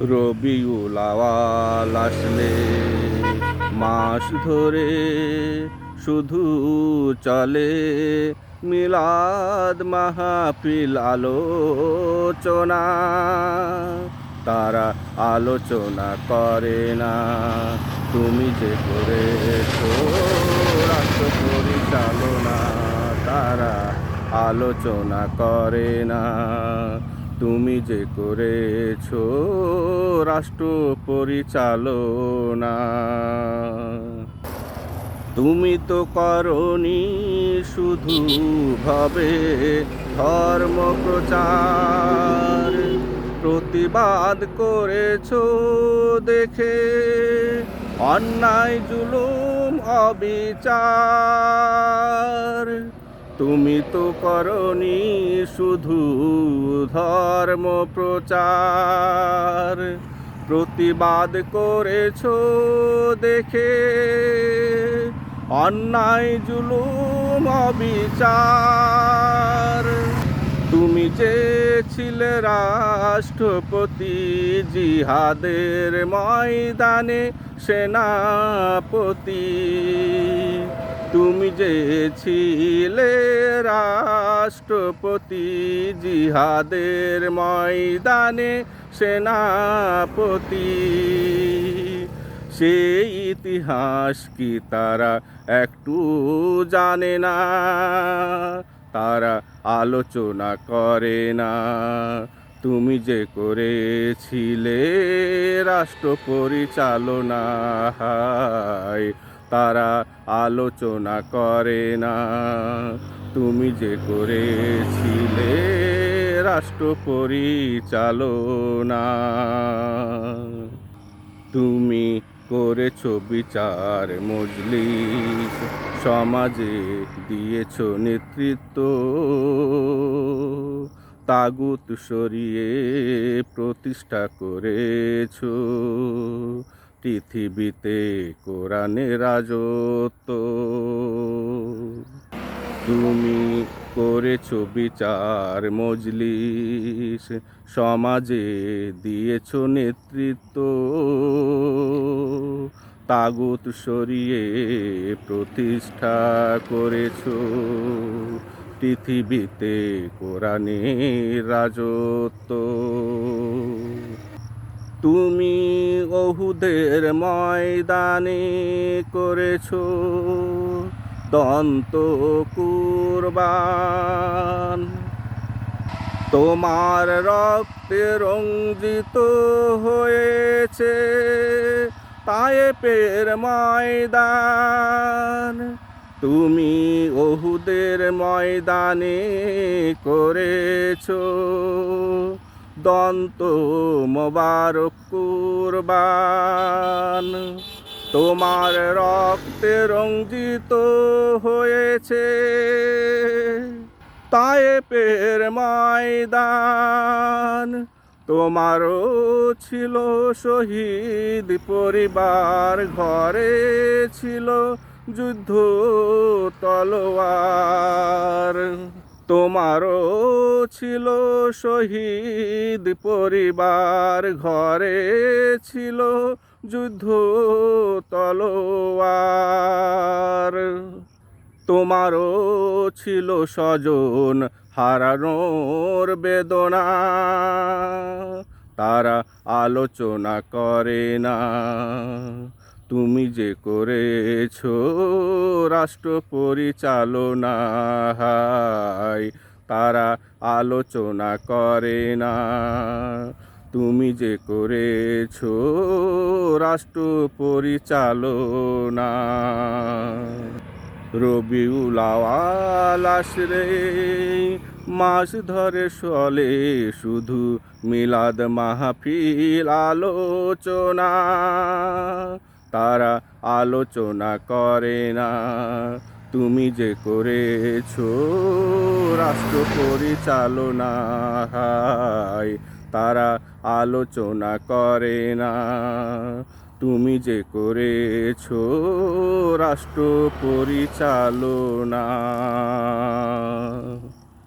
রবিউল আওয়াল আসলে, মাস ধরে শুধু চলে। মিলাদ মাহফিল আলোচনা, তারা আলোচনা করে না। তুমি যে করেছ রাষ্ট্র পরিচালনা, তারা আলোচনা করে না। তুমি যে করেছ রাষ্ট্র পরিচালনা। তুমি তো করনি শুধু ভাবে ধর্ম প্রচার। প্রতিবাদ করেছ দেখে অন্যায় জুলুম অবিচার। তুমি তো করনি শুধু ধর্ম প্রচার। প্রতিবাদ করেছ দেখে অন্যায় জুলুম অবিচার। তুমি যে রাষ্ট্রপতি জিহাদের ময়দানে সেনাপতি। তুমি যে ছিলে রাষ্ট্রপতি জিহাদের ময়দানে সেনাপতি, সেই ইতিহাস কি তারা একটু জানে না? তারা আলোচনা করে না। তুমি যে করেছিলে রাষ্ট্র পরিচালনা হায় তারা আলোচনা করে না। তুমি যে করেছিলে রাষ্ট্র পরিচালনা তুমি করেছ বিচার মজলিস, সমাজে দিয়েছ নেতৃত্ব। তাগুত সরিয়ে প্রতিষ্ঠা করেছ। পৃথিবীতে কোরআনের রাজত্ব। তুমি করেছ বিচার, মজলিস, সমাজে দিয়েছ নেতৃত্ব। তাগুত সরিয়ে প্রতিষ্ঠা করেছ। পৃথিবীতে কোরআনের রাজত্ব। তুমি অহুদের ময়দানে করেছ দন্ত কুরবান। তোমার রক্তে রঞ্জিত হয়েছে তায়েপের ময়দান। তুমি ওহুদের ময়দানে করেছ দন্ত মোবারক কুরবান। তোমার রক্তে রঞ্জিত হয়েছে। তায়েপের ময়দান। তোমারও ছিল শহীদ পরিবার, ঘরে ছিল যুদ্ধ তলোয়ার। তোমারও ছিল শহীদ পরিবার, ঘরে ছিল যুদ্ধ তলোয়ার। তোমারও ছিল স্বজন হারানোর বেদনা, তারা আলোচনা করে না। তুমি যে করেছ রাষ্ট্র পরিচালনা হায়, তারা আলোচনা করে না। তুমি যে করেছ রাষ্ট্র পরিচালনা। আওয়াল আসরে মাস ধরে চলে শুধু মিলাদ মাহফিল আলোচনা। তারা আলোচনা করে না। তুমি যে করেছ রাষ্ট্র পরিচালনা তারা আলোচনা করে না। তুমি যে করেছ রাষ্ট্র পরিচালনা